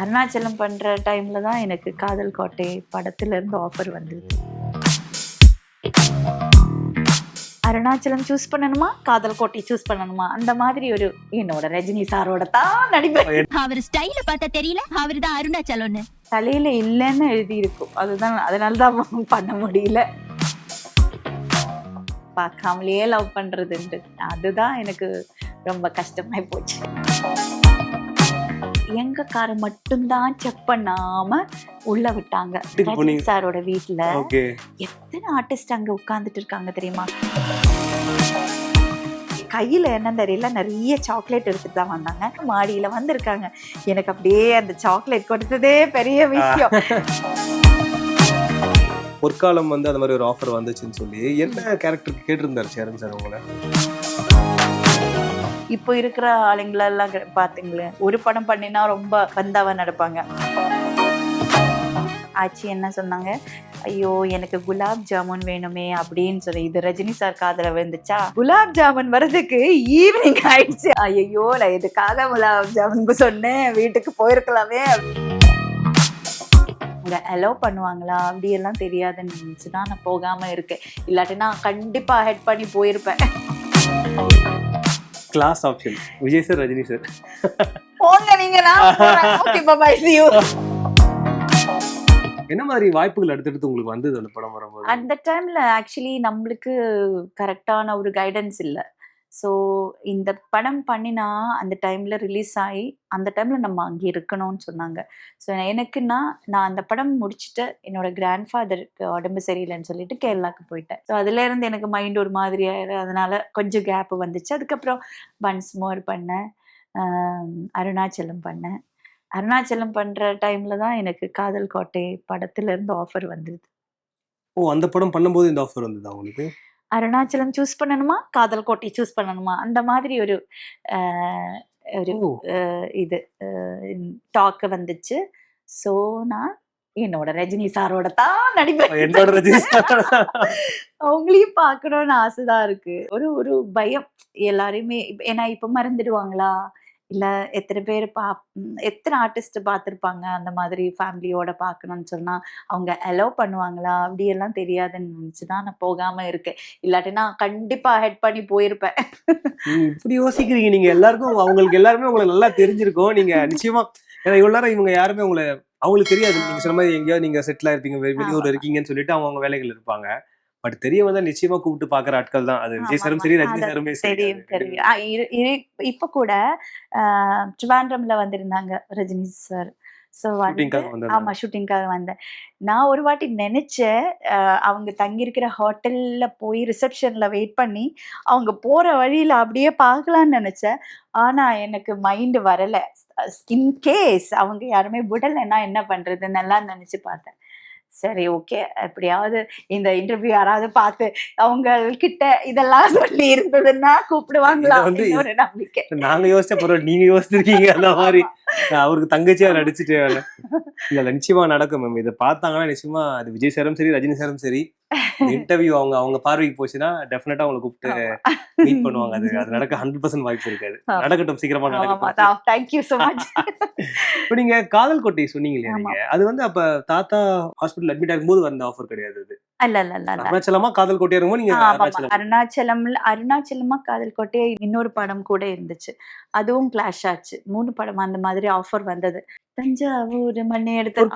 அருணாச்சலம் பண்ற டைம்ல தான் எனக்கு காதல் கோட்டை படத்துல இருந்து ஆஃபர் வந்தது. அருணாச்சலம் சூஸ் பண்ணணுமா? காதல் கோட்டை சூஸ் பண்ணணுமா? அந்த மாதிரி ஒரு என்னோட ரஜினி சாரோட தான் நடிப்பேன் அவர் ஸ்டைல பார்த்தா தெரியல அவர் தான் அருணாச்சலம்னு. தலையில இல்லைன்னு எழுதி இருக்கும் அதுதான் அதனால தான் பண்ண முடியல. பார்க்காமலேயே லவ் பண்றதுண்டு அதுதான் எனக்கு ரொம்ப கஷ்டமாய் போச்சு. எங்க காரை மட்டும்தான் செக் பண்ணாம உள்ள விட்டாங்க. ரஜினி? சாரோட ஓகே. எத்தனை ஆர்டிஸ்ட் அங்க உட்கார்ந்துட்டு இருக்காங்க தெரியுமா? கையில என்ன தெரியல நிறைய சாக்லேட் எடுத்துட்டு தான் வந்தாங்க. மாடியில வந்திருக்காங்க. எனக்கு அப்படியே அந்த சாக்லேட் கொடுத்ததே பெரிய விஷயம். பொற்காலம் வந்து அந்த மாதிரி ஒரு ஆஃபர் வந்துச்சுன்னு சொல்லி என்ன கேரக்டருக்கு கேட்டிருந்தாரு சேரன் சார் உங்களை? இப்போ இருக்கிற ஆளுங்களெல்லாம் கே- ஒரு படம் பண்ணினா ரொம்ப பந்தாவா நடப்பாங்க. ஆச்சி என்ன சொன்னாங்க? ஐயோ எனக்கு குலாப் ஜாமுன் வேணுமே அப்படின்னு சொல்லி. இது ரஜினி சார் காதல விழுந்துச்சா? குலாப் ஜாமுன் வர்றதுக்கு ஈவினிங் ஆயிடுச்சு. ஐயோ நான் இதுக்காக குலாப் ஜாமுன் சொன்னேன்? வீட்டுக்கு போயிருக்கலாமே. இங்க அலோவ் பண்ணுவாங்களா? அப்படி எல்லாம் தெரியாதுன்னு நினைச்சு தான் நான் போகாம இருக்கேன். இல்லாட்டினா கண்டிப்பா ஹெட் பண்ணி போயிருப்பேன். Class option Vijay sir Rajini sir போங்க நீங்க ஓகே என்ன மாதிரி வாய்ப்புகள் அடுத்தடுத்து உங்களுக்கு வந்தது அந்த படம் வரும்போது? அந்த டைம்ல ஆக்சுவலி நம்மளுக்கு கரெக்டான ஒரு கைடன்ஸ் இல்லை. ஸோ இந்த படம் பண்ணினா அந்த டைமில் ரிலீஸ் ஆகி அந்த டைமில் நம்ம அங்கே இருக்கணும்னு சொன்னாங்க. ஸோ எனக்குன்னா நான் அந்த படம் முடிச்சுட்டு என்னோட கிராண்ட் ஃபாதருக்கு உடம்பு சரியில்லைன்னு சொல்லிட்டு கேரளாவுக்கு போயிட்டேன். ஸோ அதுலேருந்து எனக்கு மைண்ட் ஒரு மாதிரி ஆயிரு. அதனால கொஞ்சம் கேப் வந்துச்சு. அதுக்கப்புறம் பன்ஸ் மோர் பண்ணேன். அருணாச்சலம் பண்ணேன். அருணாச்சலம் பண்ணுற டைமில் தான் எனக்கு காதல் கோட்டை படத்துலேருந்து ஆஃபர் வந்தது. ஓ அந்த படம் பண்ணும்போது இந்த ஆஃபர் வந்ததா உங்களுக்கு? அருணாச்சலம் சூஸ் பண்ணணுமா? காதல் கோட்டை சூஸ் பண்ணணுமா? அந்த மாதிரி ஒரு ஒரு இது டாக்கு வந்துச்சு. ஸோ நான் என்னோட ரஜினி சாரோட தான் நடிப்பேன். என்னோட ரஜினி அவங்களையும் பார்க்கணும்னு ஆசைதான் இருக்கு. ஒரு ஒரு பயம். எல்லாரையுமே ஏன்னா இப்ப மறந்துடுவாங்களா? இல்ல எத்தனை பேர் பா எத்தனை ஆர்டிஸ்ட் பார்த்துருப்பாங்க அந்த மாதிரி ஃபேமிலியோட பார்க்கணும்னு சொன்னா அவங்க அலோவ் பண்ணுவாங்களா? அப்படி எல்லாம் தெரியாதுன்னு நினைச்சுதான் நான் போகாம இருக்கேன். இல்லாட்டினா கண்டிப்பா ஹெட் பண்ணி போயிருப்பேன். இப்படி யோசிக்கிறீங்க. நீங்க எல்லாருக்கும் அவங்களுக்கு எல்லாருமே உங்களை நல்லா தெரிஞ்சிருக்கும். நீங்க நிச்சயமா ஏன்னா இவ்வளவு நேரம் இவங்க யாருமே உங்களை அவங்களுக்கு தெரியாது. நீங்க சொன்ன மாதிரி எங்கேயாவது நீங்க செட்டில் ஆயிருப்பீங்க வெ- வெளியூர்ல ஆமா. இருக்கீங்கன்னு சொல்லிட்டு அவங்க வேலைகள் இருப்பாங்க. பட் தெரிய வந்தா நிச்சயமா கூப்பிட்டு பாக்குற ஆட்கள் தான். அது விஜய் சாரும் சரி. ரஜினி சாருமே சரி. தெரியும் தெரியும். இப்ப கூட ட்ரிவாண்ட்ரம்ல வந்திருந்தாங்க ரஜினி சார். ஸோ ஷூட்டிங்காக ஆமா வந்தாங்க ஷூட்டிங்காக வந்தேன். நான் ஒரு வாட்டி நினைச்சேன் அவங்க தங்கியிருக்கிற ஹோட்டல்ல போய் ரிசப்ஷன்ல வெயிட் பண்ணி அவங்க போற வழியில அப்படியே பார்க்கலாம்னு நினைச்சேன். ஆனா எனக்கு மைண்ட் வரல. கேஸ் அவங்க யாருமே விடலைன்னா என்ன பண்றதுன்னு எல்லாம் நினைச்சு பார்த்தேன். சரி ஓகே. எப்படியாவது இந்த இன்டர்வியூ யாராவது பார்த்து அவங்க கிட்ட இதெல்லாம் சொல்லி இருந்ததுன்னா கூப்பிடுவாங்களா வந்து ஒரு நம்பிக்கை. நாங்க யோசிச்ச பரவாயில்ல நீங்க யோசிச்சிருக்கீங்க அந்த மாதிரி. அவருக்கு தங்கச்சியா நடிச்சுட்டு இல்ல நிச்சயமா நடக்கும் மேம் இதை பார்த்தாங்கன்னா நிச்சயமா அது விஜய் சாரும் சரி ரஜினி சாரும் சரி. இன்டர்வியூ அவங்க அவங்க பார்வைக்கு போச்சுன்னா டெஃபினட்டா அவங்களை கூப்பிட்டு மீட் பண்ணுவாங்க. அது அது நடக்க ஹண்ட்ரட் பர்சன்ட் வாய்ப்பு இருக்காது. நடக்கட்டும் சீக்கிரமா நடக்கட்டும். தேங்க்யூ ஸோ மச் இப்போ நீங்க காதல் கோட்டை சொன்னீங்க இல்லையா. நீங்க? அது வந்து அப்ப தாத்தா ஹாஸ்பிட்டல் அட்மிட் ஆகும்போது வந்த ஆஃபர் கிடையாது அது. அல்ல அல்ல அல்ல அருணாச்சலமா காதல் கோட்டையா நீங்க. அருணாச்சலம். அருணாச்சலமா காதல் கோட்டை இன்னொரு படம் கூட இருந்துச்சு. அதுவும் கிளாஷ் ஆச்சு. மூணு படம் அந்த மாதிரி ஆஃபர் வந்தது. தஞ்சாவூர் மண்ணை எடுத்து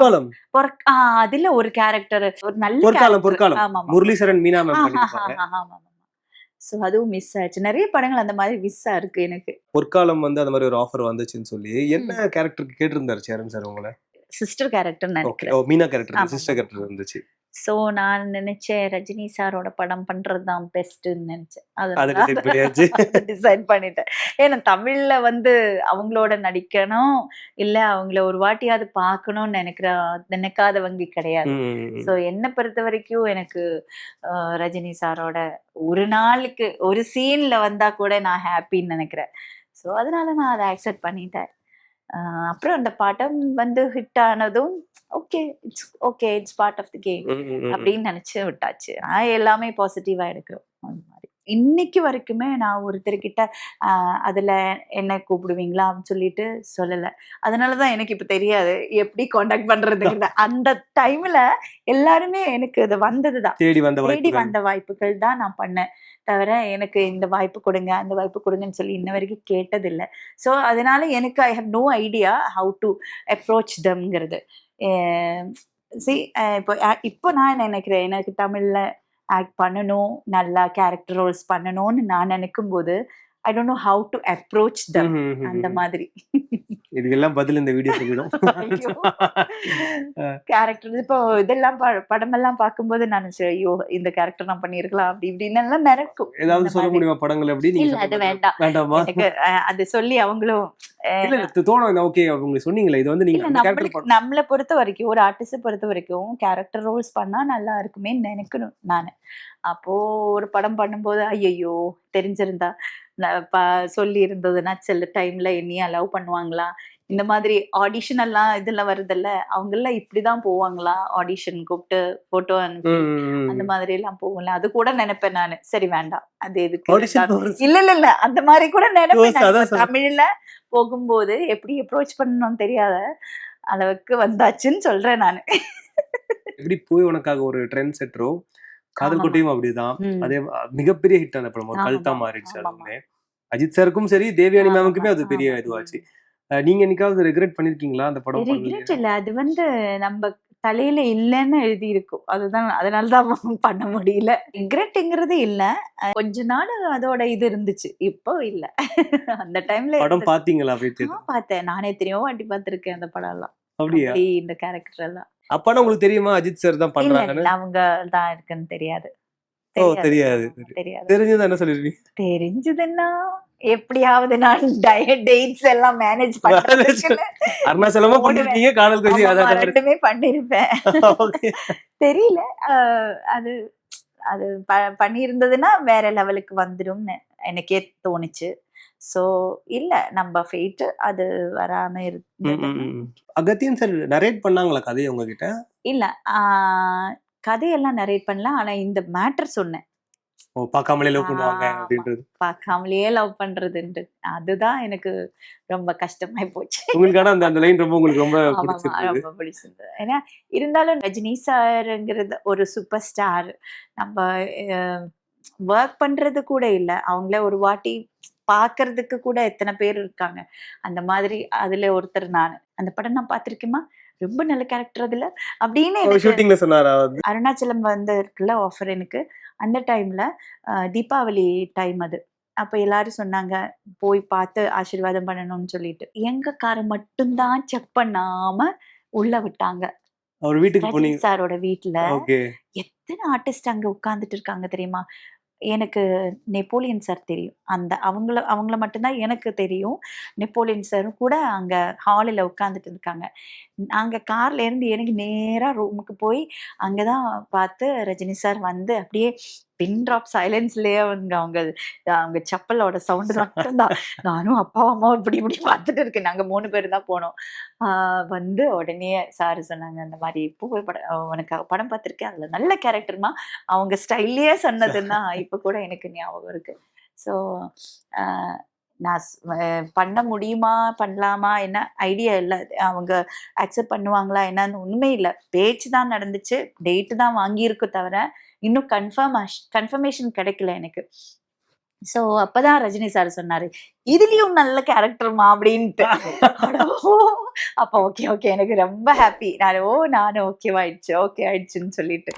அதுல ஒரு கேரக்டர் ஒரு நல்ல பொற்காலம். பொற்காலம் ஆமா முரளிசரன் மீனா ஆமா. So, அதுவும் மிஸ் ஆயிடுச்சு நிறைய படங்கள் அந்த மாதிரி மிஸ் இருக்கு எனக்கு. பொற்காலம் வந்து அந்த மாதிரி ஒரு ஆஃபர் வந்துச்சுன்னு சொல்லி என்ன கேரக்டருக்கு கேட்டிருந்தாரு சேரன் சார் உங்களை? சிஸ்டர் கேரக்டர் நினைக்கிறேன். Meena character sister. கேரக்டர் இருந்துச்சு. சோ நான் நினைச்சேன் ரஜினி சாரோட படம் பண்றதுதான் பெஸ்ட்னு நினைச்சேன். அது அதனால. டிசைட் பண்ணிட்டேன். ஏன்னா தமிழ்ல வந்து அவங்களோட நடிக்கணும். இல்ல அவங்கள ஒரு வாட்டியாவது பார்க்கணும்னு நினைக்கிற நினைக்காதவங்க கிடையாது. ம், ம், ம். ஸோ என்னை பொறுத்த வரைக்கும் எனக்கு ரஜினி சாரோட ஒரு நாளுக்கு ஒரு சீன்ல வந்தா கூட நான் ஹாப்பின்னு நினைக்கிறேன். ஸோ அதனால நான் அதை அக்செப்ட் பண்ணிட்டேன். அப்புறம் அந்த படம் வந்து ஹிட் ஆனதும் okay it's okay it's part of the game. அப்படின்னு நினைச்சு விட்டாச்சு நான் எல்லாமே பாசிட்டிவா எடுக்கிறோம் இன்னைக்கு வரைக்குமே நான் ஒருத்தர்கிட்ட அதுல என்ன கூப்பிடுவீங்களா? அப்படின்னு சொல்லிட்டு சொல்லல. அதனாலதான் எனக்கு இப்ப தெரியாது எப்படி காண்டாக்ட் பண்றதுங்கிறது. அந்த டைம்ல எல்லாருமே எனக்கு அது வந்ததுதான் தேடி வந்த தேடி வாய்ப்புகள். வந்த வாய்ப்புகள் தான் நான் பண்ணேன். தவிர எனக்கு இந்த வாய்ப்பு கொடுங்க அந்த வாய்ப்பு கொடுங்கன்னு சொல்லி இன்ன வரைக்கும் கேட்டதில்லை. ஸோ அதனால எனக்கு I have no idea how to approach தம்ங்கிறது சி இப்போ இப்போ நான் என்ன நினைக்கிறேன்? எனக்கு தமிழ்ல ஆக்ட் பண்ணணும் நல்லா கேரக்டர் ரோல்ஸ் பண்ணணும்னு நான் நினைக்கும் போது I don't know how to approach them அந்த. மாதிரி. இதுக்கெல்லாம் பதில் இந்த வீடியோ சொல்லிடும். ஐயோ. கேரக்டர் இப்போ இதெல்லாம் படமெல்லாம் பார்க்கும்போது நான் ஐயோ இந்த கேரக்டர் நான் பண்ணியிருக்கலாம் அப்படி இப்படின்னு எல்லாம் நினைக்கும் ஏதாவது சொல்ல. முடியுமா படங்கள் நீங்க இல்ல அது வேண்டாம். வேண்டாமா? அது சொல்லி அவங்களும் தோணும். ஓகே உங்களுக்கு சொன்னீங்களே இது வந்து நீங்க நம்மளை பொறுத்த வரைக்கும் ஒரு ஆர்டிஸ்ட பொறுத்த வரைக்கும் கேரக்டர் ரோல்ஸ் பண்ணா நல்லா இருக்குமே நினைக்கணும் நானு. அப்போ ஒரு படம் பண்ணும்போது ஐயையோ தெரிஞ்சிருந்தா. சொல்லி இருந்ததுன்னா சில டைம்ல என்னையும் அலோவ் பண்ணுவாங்களா? இந்த மாதிரி ஆடிஷன் எல்லாம் இதுல வருதுல்ல அவங்க எல்லாம் இப்படிதான் போவாங்களா? ஆடிஷன் கூப்பிட்டு போட்டோ அனுப்பி அந்த மாதிரி எல்லாம் போகல அது கூட நினைப்பேன் நானு. சரி வேண்டாம். அது எதுக்கு? இல்ல இல்ல இல்ல. அந்த மாதிரி கூட நினைப்பேன். தமிழ்ல போகும்போது எப்படி அப்ரோச் பண்ணணும்னு தெரியாத அளவுக்கு வந்தாச்சுன்னு சொல்றேன் நானு. எப்படி போய் உனக்காக ஒரு ட்ரெண்ட் செட்டரோ காதல். கோட்டையும் அப்படிதான். அதே மிகப்பெரிய ஹிட் அந்த படம். ஒரு கல்தா மாறிடுச்சு ஆமாமா. அதுவுமே. அஜித் சாருக்கும் சரி தேவியானி மேமுக்குமே அது பெரிய. இதுவாச்சு. நீங்க என்னைக்காவது ரெக்ரெட் பண்ணிருக்கீங்களா அந்த படம் ரிக்ரெட்? இல்ல. அது வந்து நம்ம தலையில இல்லைன்னு எழுதி இருக்கும் அதுதான் அதனாலதான் பண்ண முடியல. ரிக்ரெட்ங்கிறது இல்ல. கொஞ்ச நாள் அதோட இது இருந்துச்சு. இப்போ இல்ல. அந்த டைம்ல படம் பாத்தீங்களா பார்த்தேன். நானே எத்தனையோ வாட்டி பார்த்திருக்கேன் அந்த படம் எல்லாம் இந்த கேரக்டர் எல்லாம். அப்பானா உங்களுக்கு தெரியுமா அஜித் சார் தான் பண்றாங்கன்னு? அவங்க தான் இருக்குன்னு தெரியாது. ஓ, தெரியாது. தெரியாது தெரிஞ்சது என்ன சொல்லிருக்கீங்க? தெரிஞ்சதுன்னா எப்படியாவது நான் டயட் டேட்ஸ் எல்லாம் மேனேஜ் அருணாச்சலமா. பண்ணிருக்கீங்க காதல் அதான் ரெண்டுமே பண்ணிருப்பேன். தெரியல அது அது பண்ணியிருந்ததுன்னா வேற லெவலுக்கு வந்துடும்னு எனக்கே தோணுச்சு. சோ இல்ல நம்ம ஃபெயிட் அது வராம இருந்தது. அகத்தியன் சார் நரேட் பண்ணாங்களா கதையை உங்ககிட்ட? இல்ல கதையெல்லாம் நரேட் பண்ணல. ஆனா இந்த மேட்டர் சொன்னேன். ஓ பார்க்காமலே லவ் பண்ணுவாங்க. அப்படின்றது. பார்க்காமலேயே லவ் பண்றதுன்ட்டு. அதுதான் எனக்கு ரொம்ப கஷ்டமாயி போச்சு. உங்களுக்கான அந்த அந்த லைன் ரொம்ப உங்களுக்கு ரொம்ப பிடிச்சிருந்தது. ஏன்னா இருந்தாலும் ரஜினி சாருங்கிறது ஒரு சூப்பர் ஸ்டார் நம்ம ஒர்க் பண்றது கூட இல்ல. அவங்கள ஒரு வாட்டி பார்க்கிறதுக்கு கூட எத்தனை பேர் இருக்காங்க. அந்த மாதிரி அதுல ஒருத்தர் நான். அந்த படம் நான் பார்த்திருக்கேமா ரொம்ப நல்ல கேரக்டர் அதுல. அப்படின்னு அருணாச்சலம் வந்து? இருக்குல்ல ஆஃபர் எனக்கு. அந்த டைம்ல தீபாவளி டைம் அது. அப்ப எல்லாரும் சொன்னாங்க போய் பார்த்து ஆசீர்வாதம் பண்ணணும்னு சொல்லிட்டு. எங்க காரை மட்டும்தான் செக் பண்ணாம உள்ள விட்டாங்க. அவர் வீட்டுக்கு போனீங்க சாரோட வீட்ல எத்தனை ஆர்டிஸ்ட் அங்க உட்கார்ந்துட்டு இருக்காங்க தெரியுமா? எனக்கு நெப்போலியன் சார் தெரியும். அந்த அவங்கள அவங்கள மட்டும்தான் எனக்கு தெரியும். நெப்போலியன் சாரும் கூட அங்க ஹாலில் உட்காந்துட்டு இருக்காங்க. நாங்க கார்ல இருந்து எனக்கு நேரா ரூமுக்கு போய் அங்கதான் பார்த்து ரஜினி சார் வந்து அப்படியே பின் ட்ராப் சைலன்ஸ்லயே அவங்க அவங்க அவங்க செப்பலோட சவுண்ட் மட்டும்தான். நானும் அப்பா அம்மாவும் இப்படி இப்படி பார்த்துட்டு இருக்கேன். நாங்க மூணு பேர் தான் போனோம். ஆஹ் வந்து உடனே சார் சொன்னாங்க அந்த மாதிரி இப்போ படம் உனக்கு படம் பார்த்துருக்கேன். அதுல நல்ல கேரக்டர்மா அவங்க ஸ்டைல்லையே சொன்னதுன்னா இப்போ கூட எனக்கு ஞாபகம் இருக்கு. ஸோ நான் பண்ண முடியுமா பண்ணலாமா என்ன ஐடியா இல்லை. அவங்க அக்செப்ட் பண்ணுவாங்களா என்னன்னு உண்மை இல்லை. பேச்சு தான் நடந்துச்சு டேட்டு தான் வாங்கியிருக்கு தவிர இன்னும் கன்ஃபார்ம் கன்ஃபர்மேஷன் கிடைக்கல எனக்கு. ஸோ அப்போதான் ரஜினி சார் சொன்னாரு இதுலயும் நல்ல கேரக்டர்மா அப்படின்ட்டு. அப்போ ஓ! ஓகே ஓகே எனக்கு ரொம்ப ஹாப்பி நான் ஓ நானும் ஓகேவாயிடுச்சு ஓகே ஆயிடுச்சுன்னு சொல்லிட்டு.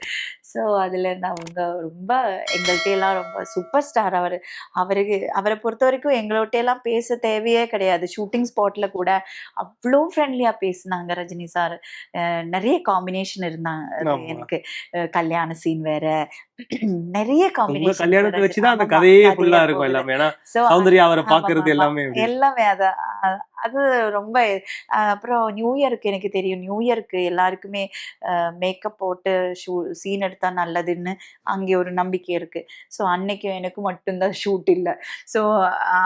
ஸோ அதுல இருந்து அவங்க ரொம்ப எங்கள்கிட்ட எல்லாம் ரொம்ப சூப்பர் ஸ்டார் அவர். அவருக்கு அவரை பொறுத்த வரைக்கும் எங்கள்கிட்ட எல்லாம் பேச தேவையே கிடையாது. ஷூட்டிங் ஸ்பாட்ல கூட அவ்வளோ ஃப்ரெண்ட்லியா பேசினாங்க ரஜினி சார் நிறைய காம்பினேஷன் இருந்தாங்க. எனக்கு. கல்யாண சீன் வேற. நிறைய காம்பினேஷன் கல்யாணத்தை வச்சுதான் அந்த கதையே ஃபுல்லா இருக்கும் எல்லாமே. ஏன்னா சௌந்தர்யா அவரை பாக்குறது. எல்லாமே. எல்லாமே அத அது ரொம்ப அப்புறம் நியூ இயருக்கு எனக்கு தெரியும். நியூ இயருக்கு எல்லாருக்குமே மேக்கப் போட்டு ஷூ சீன் எடுத்தா நல்லதுன்னு அங்கே ஒரு நம்பிக்கை இருக்கு. ஸோ அன்னைக்கு எனக்கு மட்டும்தான் ஷூட் இல்லை. ஸோ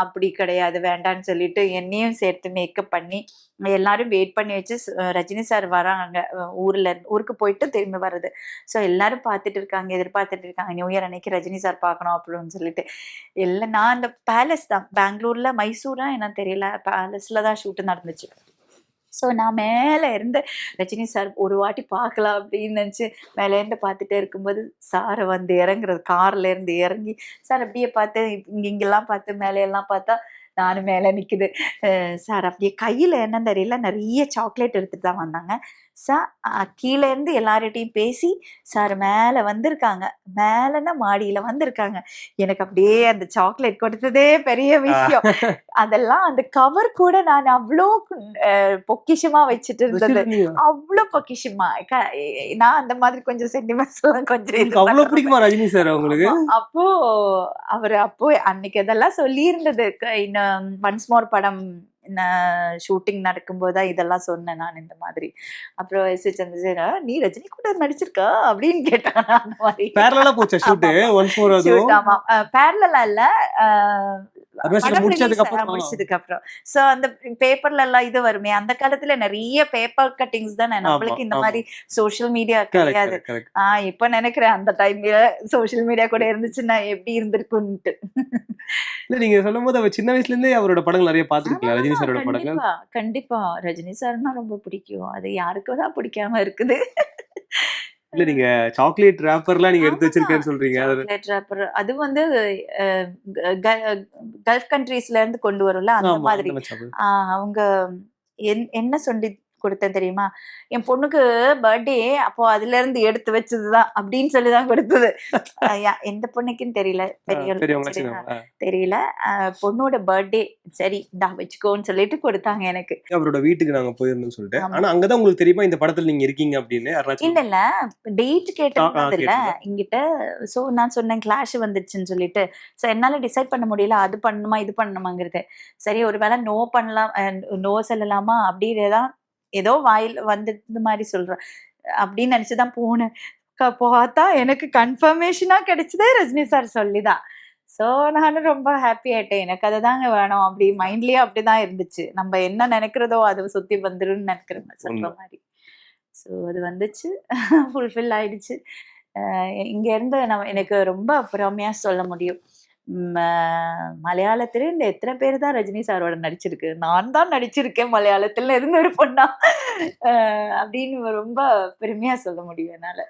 அப்படி கிடையாது வேண்டான்னு சொல்லிட்டு என்னையும் சேர்த்து மேக்கப் பண்ணி எல்லாரும் வெயிட் பண்ணி வச்சு ரஜினி சார் வராங்க. ஊர்ல ஊருக்கு போயிட்டு திரும்பி வர்றது. ஸோ எல்லாரும் பார்த்துட்டு இருக்காங்க எதிர்பார்த்துட்டு இருக்காங்க. நியூ இயர் அன்னைக்கு ரஜினி சார் பார்க்கணும் அப்படின்னு சொல்லிட்டு. எல்லாம் நான் அந்த பேலஸ் தான். பெங்களூர்ல மைசூரா என்ன தெரியல. பேலஸ்ல தான் ஷூட் நடந்துச்சு. ஸோ நான் மேலே இருந்து ரஜினி சார் ஒரு வாட்டி பார்க்கலாம் அப்படின்னு நினச்சி மேலே இருந்து பார்த்துட்டே இருக்கும்போது சாரை வந்து இறங்குறது கார்ல இருந்து இறங்கி சார் அப்படியே பார்த்து இங்க இங்கெல்லாம் பார்த்து மேலே எல்லாம் பார்த்தா நானும் மேலே நிற்குது சார் அப்படியே கையில் என்னன்னு தெரியல நிறைய சாக்லேட் எடுத்துட்டு தான் வந்தாங்க. சார் கீழே இருந்து எல்லார்கிட்டையும் பேசி சார் மேலே வந்திருக்காங்க. மேலேன்னா மாடியில் வந்திருக்காங்க. எனக்கு அப்படியே அந்த சாக்லேட் கொடுத்ததே பெரிய விஷயம். அதெல்லாம் அந்த கவர் கூட நான் அவ்வளோ அஹ், பொக்கிஷமா வச்சுட்டு இருந்தது? அவ்வளோ பொக்கிஷமா. நான் அந்த மாதிரி கொஞ்சம் சென்டிமெண்ட்ஸ் எல்லாம் கொஞ்சம் பண்ற பிடிக்குமா ரஜினி சார் உங்களுக்கு? ஆமா. அப்போ அவர் அப்போ அன்னைக்கு இதெல்லாம் சொல்லி இருந்தது இன்னும் ஒன்ஸ் மோர் படம் ஷூட்டிங் நடக்கும்போது இதெல்லாம் சொன்னேன் நான் இந்த மாதிரி. அப்புறம் எஸ். ஏ சந்திரசேகர் நீ ரஜினி கூட நடிச்சிருக்கா? அப்படின்னு கேட்டாங்க அந்த மாதிரி. பேரலா போச்சா ஆமா. ஒன்ஸ் மோர் அதுவும்? ஆமா. பேரலா இல்ல. முடிச்சதுக்கு அப்புறம்? சோ அந்த பேப்பர்ல எல்லாம் இது வருமே. அந்த காலத்துல நிறைய பேப்பர் கட்டிங்ஸ் தானே. நம்மளுக்கு இந்த. மாதிரி சோஷியல் மீடியா கிடையாது. ஆஹ் இப்ப நினைக்கிறேன் அந்த டைம்ல சோஷியல் மீடியா கூட இருந்துச்சுன்னா எப்படி இருந்திருக்கும்ட்டு இல்ல நீங்க சொல்லும் போது அவர் சின்ன வயசுல இருந்தே அவரோட படங்கள் நிறைய ரஜினி சாரோட படங்கள்? கண்டிப்பா. ரஜினி சார்னா ரொம்ப பிடிக்கும். அது யாருக்கும் தான் பிடிக்காம இருக்குது. இல்ல நீங்க சாக்லேட் ரேப்பர்லாம் நீங்க எடுத்து. வச்சிருக்கேன்னு சொல்றீங்க. Chocolate wrapper. அது வந்து கல்ஃப் கண்ட்ரீஸ்ல இருந்து கொண்டு வரும்ல அந்த மாதிரி. அவங்க என்- என்ன சொல்லி கொடுத்தேன் தெரியுமா? என் பொண்ணுக்கு பர்த்டே அப்போ அதுல இருந்து எடுத்து வச்சதுதான் அப்படின்னு சொல்லிதான் கொடுத்தது. அஹ் யா- எந்த பொண்ணுக்குன்னு தெரியல. தெரியல. பொண்ணோட பர்த்டே சரி இந்தா வச்சுக்கோன்னு சொல்லிட்டு கொடுத்தாங்க எனக்கு. அவரோட வீட்டுக்கு நாங்க போயிருந்தோம்னு சொல்லிட்டு. ஆனா அங்கதான் உங்களுக்கு தெரியுமா இந்த படத்துல நீங்க இருக்கீங்க அப்படின்னு? இல்ல இல்ல. டேட் கேட்டது இல்ல. என்கிட்ட சோ நான் சொன்னேன் கிளாஷ் வந்துருச்சுன்னு சொல்லிட்டு. சோ என்னால டிசைட் பண்ண முடியல. அது பண்ணணுமா இது பண்ணணுமாங்கிறது. சரி ஒருவேளை நோ பண்ணலாம் நோ சொல்லலாமா? அப்படிதான் ஏதோ வாயில் வந்து இந்த மாதிரி சொல்றேன் அப்படின்னு நினைச்சுதான் போனேன். க- பார்த்தா எனக்கு கன்ஃபர்மேஷனா கிடைச்சதே ரஜினி சார் சொல்லிதான். ஸோ நானும் ரொம்ப ஹாப்பி ஆயிட்டேன். எனக்கு அதுதாங்க வேணும். அப்படி மைண்ட்லயே அப்படிதான் இருந்துச்சு. நம்ம என்ன நினைக்கிறதோ அது சுத்தி வந்துரும்னு நினைக்கிறேன் சொல்ற உண்மை. மாதிரி. ஸோ அது வந்துச்சு. ஃபுல்ஃபில் ஆயிடுச்சு. அஹ் இங்க இருந்து நம்ம எனக்கு ரொம்ப பொறாமையா சொல்ல முடியும். மலையாளத்துல இந்த எத்தனை பேர் தான் ரஜினி சாரோட நடிச்சிருக்கு? நான் தான் நடிச்சிருக்கேன் மலையாளத்துல. இருந்து ஒரு பொண்ணா? அப்படின்னு ரொம்ப பெருமையா சொல்ல முடியும் என்னால.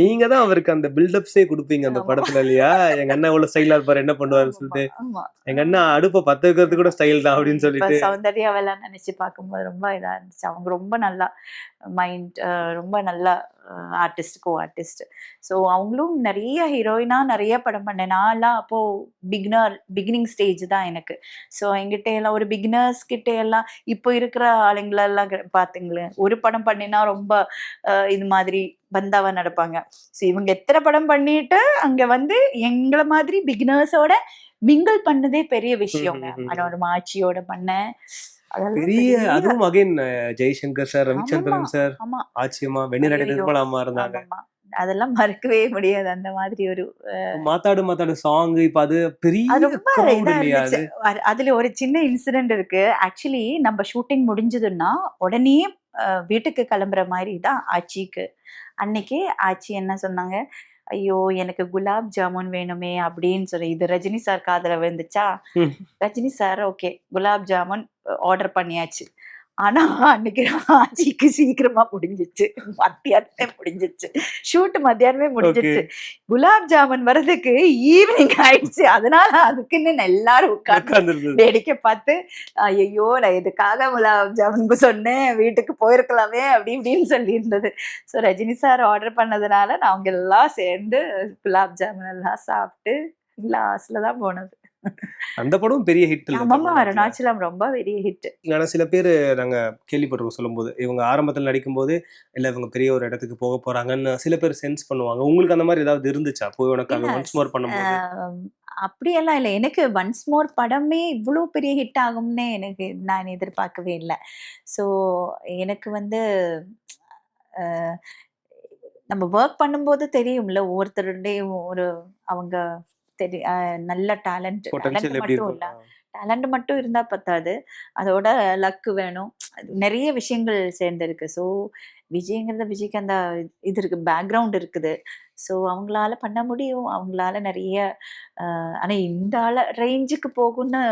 நீங்க தான் அவருக்கு அந்த பில்டப்ஸே கொடுப்பீங்க அந்த. படத்துல இல்லையா? எங்க அண்ணன் இவ்வளவு ஸ்டைலா இருப்பாரு என்ன பண்ணுவாருன்னு சொல்லிட்டு. எங்க அண்ணன் அடுப்ப பத்த வைக்கிறது கூட ஸ்டைல் தான் அப்படின்னு சொல்லிட்டு. சௌந்தர்யாவெல்லாம் நினைச்சு பார்க்கும்போது ரொம்ப இதா இருந்துச்சு. அவங்க ரொம்ப நல்லா மைண்ட் ரொம்ப நல்லா ஆர்டிஸ்ட் கோ ஆர்டிஸ்ட் ஸோ அவங்களும் நிறைய ஹீரோயினா நிறைய படம் பண்ணேன். நான்லாம் அப்போ பிகினர் பிகினிங் ஸ்டேஜ் தான் எனக்கு. ஸோ எங்கிட்ட எல்லாம் ஒரு பிகினர்ஸ் கிட்ட எல்லாம் இப்போ இருக்கிற ஆளுங்களெல்லாம் பாத்துங்களேன். ஒரு படம் பண்ணினா ரொம்ப இது மாதிரி பந்தாவா நடப்பாங்க. ஸோ இவங்க எத்தனை படம் பண்ணிட்டு அங்க வந்து எங்களை மாதிரி பிகினர்ஸோட மிங்கிள் பண்ணதே பெரிய விஷயங்க. ம், ம், ம். அதோட மாச்சியோட பண்ணேன். பெரிய அதுவும் again Jaishankar sir Ravichandran. Sir ஆமா ஆச்சியம்மா வெண்ணிராடி. நிர்மலாமா இருந்தாங்க. அதெல்லாம் மறக்கவே முடியாது அந்த மாதிரி ஒரு மாத்தாடு மாத்தாடு சாங் இப்ப அது பெரிய அதுல ஒரு சின்ன இன்சிடென்ட் இருக்கு ஆக்சுவலி நம்ம ஷூட்டிங் முடிஞ்சதுன்னா உடனே வீட்டுக்கு கிளம்புற மாதிரி தான் ஆச்சிக்கு அன்னைக்கு ஆச்சி என்ன சொன்னாங்க ஐயோ எனக்கு குலாப் ஜாமுன் வேணுமே அப்படின்னு சொல்லி இது ரஜினி சார் காதுல விழுந்துச்சா. Rajini sir okay gulab jamun order பண்ணியாச்சு ஆனா அன்னைக்கு ஆச்சிக்கு சீக்கிரமா முடிஞ்சிச்சு. மத்தியானமே முடிஞ்சிச்சு. ஷூட் மத்தியானமே முடிஞ்சிச்சு. குலாப் ஜாமுன் வர்றதுக்கு ஈவினிங் ஆயிடுச்சு. அதனால அதுக்குன்னு எல்லாரும் உட்கார்ந்து வேடிக்கை பார்த்து ஐயோ நான் எதுக்காக குலாப் ஜாமுன் சொன்னேன்? வீட்டுக்கு போயிருக்கலாமே அப்படி இப்படின்னு சொல்லி இருந்தது ஸோ ரஜினி சார் ஆர்டர் பண்ணதுனால நாங்க எல்லாம் சேர்ந்து குலாப் ஜாமுன் எல்லாம் சாப்பிட்டு லாஸ்ட்ல தான் போனது. அந்த படம் பெரிய ஹிட் தமிழ்நாட்டுல. அருணாச்சலம் ரொம்ப பெரிய ஹிட் ஆனா சில பேர் நாங்க கேள்விப்பட்டிருக்கோம் சொல்லும்போது இவங்க ஆரம்பத்துல நடிக்கும்போது இல்ல இவங்க பெரிய ஒரு இடத்துக்கு போக போறாங்கன்னு சில பேர் சென்ஸ் பண்ணுவாங்க. உங்களுக்கு அந்த மாதிரி ஏதாவது இருந்துச்சா? போய் உனக்கு இல்ல, ஒன்ஸ் மோர் பண்ணும்போது. ஆம், அப்படியெல்லாம் இல்லை. எனக்கு ஒன்ஸ் மோர் படமே இவ்வளோ பெரிய ஹிட் ஆகும்னே எனக்கு நான் எதிர்பார்க்கவே இல்லை. ஸோ எனக்கு வந்து நம்ம ஒர்க் பண்ணும்போது தெரியும்ல ஒவ்வொருத்தருடையும் ஒரு அவங்க தெரி அஹ், நல்ல டேலண்ட் டேலண்ட் மட்டும் இல்லை. டேலண்ட் மட்டும் இருந்தா பத்தாது. அதோட லக்கு வேணும். நிறைய விஷயங்கள் சேர்ந்துருக்கு. ஸோ விஜய்ங்கிறத விஜய்க்கு அந்த இது இருக்கு பேக்ரவுண்ட் இருக்குது. ஸோ அவங்களால பண்ண முடியும். அவங்களால நிறைய ஆனா இந்த ஆள ரேஞ்சுக்கு போகும்னு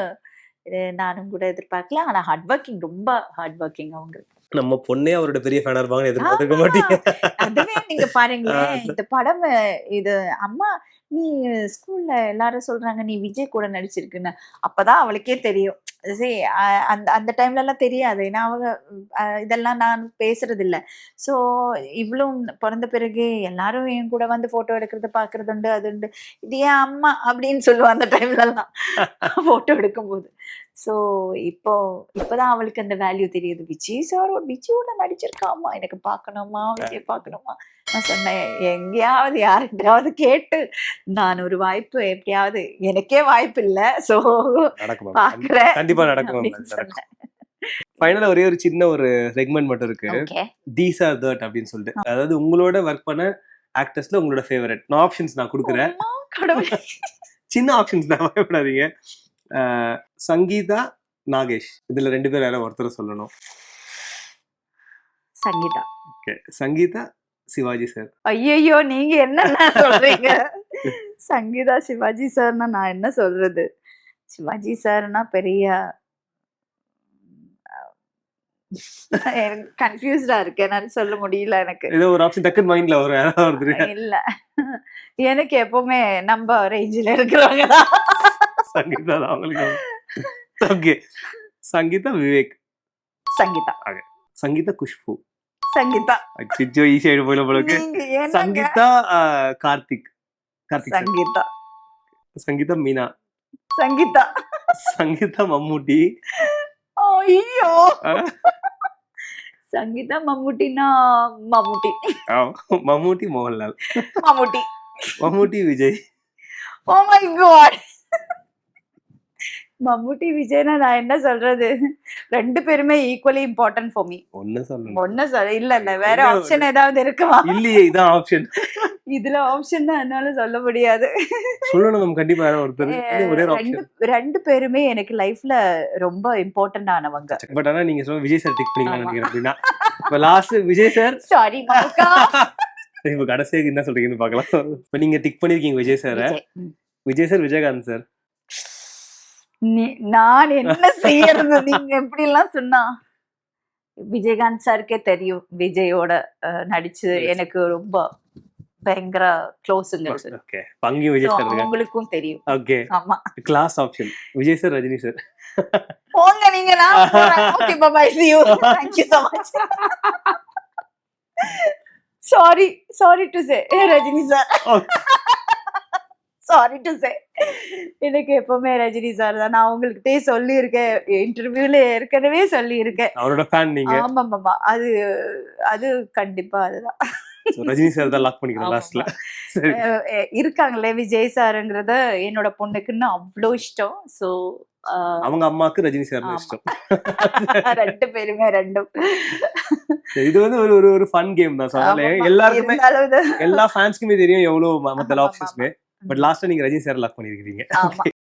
நானும் கூட எதிர்பார்க்கல. ஆனா ஹார்ட் ஒர்க்கிங் ரொம்ப ஹார்ட் ஒர்க்கிங் அவங்க. நம்ம பொண்ணே அவரோட பெரிய ஃபேனா இருப்பாங்கன்னு எதிர்பார்க்க. மாட்டீங்க. அதுவே நீங்க பாருங்களேன். இந்த படம் இது அம்மா நீ ஸ்கூல்ல எல்லாரும் சொல்றாங்க நீ விஜய் கூட நடிச்சிருக்குன்னு. அப்பதான் அவளுக்கே தெரியும். சரி அந்த அந்த டைம்ல எல்லாம் தெரியாது. ஏன்னா அவங்க இதெல்லாம் நான் பேசுறது இல்ல ஸோ இவ்வளவும் பிறந்த பிறகு எல்லாரும் என் கூட வந்து போட்டோ எடுக்கிறது பாக்குறது உண்டு அது உண்டு. இது ஏன் அம்மா அப்படின்னு சொல்லுவான் அந்த டைம்ல எல்லாம். போட்டோ எடுக்கும்போது. ஸோ இப்போ இப்போதான் அவளுக்கு அந்த வேல்யூ தெரியுது. விஜய் சார் ஒரு விஜயோட நடிச்சிருக்காமா? எனக்கு பார்க்கணுமா? விஜய் பார்க்கணுமா? நான் சொன்னேன் எங்கேயாவது யார்கிட்டயாவது கேட்டு நான் ஒரு வாய்ப்பு எப்படியாவது எனக்கே வாய்ப்பு இல்லை. ஸோ நடக்கும் ma'am. பாக்குறேன் கண்டிப்பா நடக்கும் ஃபைனலா ஒரே ஒரு சின்ன ஒரு செக்மெண்ட் மட்டும் இருக்கு. தீஸ் ஆர் தட் அப்படின்னு சொல்லிட்டு. அதாவது உங்களோட ஒர்க் பண்ண ஆக்டர்ஸ்ல உங்களோட ஃபேவரட் நான் ஆப்ஷன்ஸ் நான் கொடுக்குறேன். சின்ன ஆப்ஷன்ஸ் தான் பயப்படாதீங்க சங்கீதா நாகேஷ். இதுல ரெண்டு பேர் யாரும் ஒருத்தர் சொல்லணும். சங்கீதா. ஓகே. சங்கீதா சிவாஜி சார். ஐயையோ நீங்க என்ன சொல்றீங்க? சங்கீதா சிவாஜி சார்னா நான் என்ன சொல்றது? சிவாஜி சார்னா பெரிய கன்ஃபியூஸ்டா இருக்கேன் நான் சொல்ல முடியல எனக்கு. ஏதோ ஒரு ஆப்ஷன் டக்குன்னு மைண்ட்ல ஒருத்தர் இல்ல. எனக்கு எப்பவுமே நம்ம ரேஞ்சில இருக்கிறவங்க தான். சங்கீதா தான் அவங்களுக்கு ஓகே சங்கீதா விவேக் சங்கீதா சங்கீதா குஷ்பு சங்கீதா அச்சோ ஈஸி ஆயிடு போயில போலக்கு நீங்க என்னங்க? சங்கீதா அஹ், கார்த்திக் கார்த்திக் sir. சங்கீதா சங்கீதா மீனா சங்கீதா சங்கீதா மம்மூட்டி ஐயோ அஹ், சங்கீதா மம்முட்டினா மம்முட்டி ஆமா. Mammootty Mohanlal Mammootty Mammootty Vijay oh my god Mammootty விஜய்னா நான் என்ன சொல்றது? ரெண்டு பேருமே ஈக்குவலி இம்பார்ட்டன்ட் ஃபார் மீ ஒண்ணு சொல்லணும் ஒன்னும் சொல்ல இல்ல இல்ல வேற ஆப்ஷன் ஏதாவது இருக்குமா? இல்லையே இதான் ஆப்ஷன் இதுல ஆப்ஷன் தான் என்னால சொல்ல முடியாது. சொல்லணும் நம்ம கண்டிப்பா யாரோ ஒருத்தர். ரெண்டு ரெண்டு பேருமே எனக்கு லைஃப்ல ரொம்ப இம்பார்ட்டன்ட் ஆனவங்க. பட் ஆனா நீங்க சொல்ல விஜய் சார் டிக் ஆமா. நினைக்கிறேன் அப்படின்னா. இப்ப லாஸ்ட் விஜய் சார் சாரி இப்ப கடைசியாக என்ன சொல்றீங்கன்னு பார்க்கலாம். இப்ப நீங்க டிக் பண்ணிருக்கீங்க Vijay sir Vijay. Sir Vijayakanth sir நான் என்ன செய்யறது? நீங்க எப்படி எல்லாம் சொன்னா? விஜயகாந்த் சாருக்கே தெரியும். விஜயோட நடிச்சு. எனக்கு ரொம்ப பயங்கர க்ளோஸுங்க ஓகே பங்கியும் விஜய் சார் இருக்கு அவங்களுக்கும் தெரியும். ஓகே ஆமா. Class option Vijay sir Rajini sir. போங்க நீங்க நான் okay bye see you. Thank you so much. Sorry sorry to say Rajini sir. Okay. Sorry to say எனக்கு எப்பவுமே ரஜினி சார் தான். நான் உங்கள்கிட்டயே சொல்லியிருக்கேன். இன்டர்வியூல ஏற்கனவே சொல்லியிருக்கேன். அவரோட ஃபேன் நீங்க. ஆமா ஆமா அது அது கண்டிப்பா அதுதான். ரஜினி சார் தான் லாக் பண்ணிக்கிறோம் ஆமா, லாஸ்ட்ல இருக்காங்களே விஜய் சாருங்கிறத என்னோட பொண்ணுக்குன்னு அவ்வளோ இஷ்டம். ஸோ அவங்க அம்மாக்கு ரஜினி சார். இஷ்டம். ரெண்டு பேருமே ரெண்டும். இது வந்து ஒரு ஒரு ஃபன் கேம் தான். எல்லாருக்குமே எல்லா ஃபேன்ஸ்க்குமே தெரியும் எவ்வளவு மத்த ஆப்ஷன்ஸ்மே பட் லாஸ்ட்டாக நீங்க ரஜினி சார் லாக் பண்ணிருக்கீங்க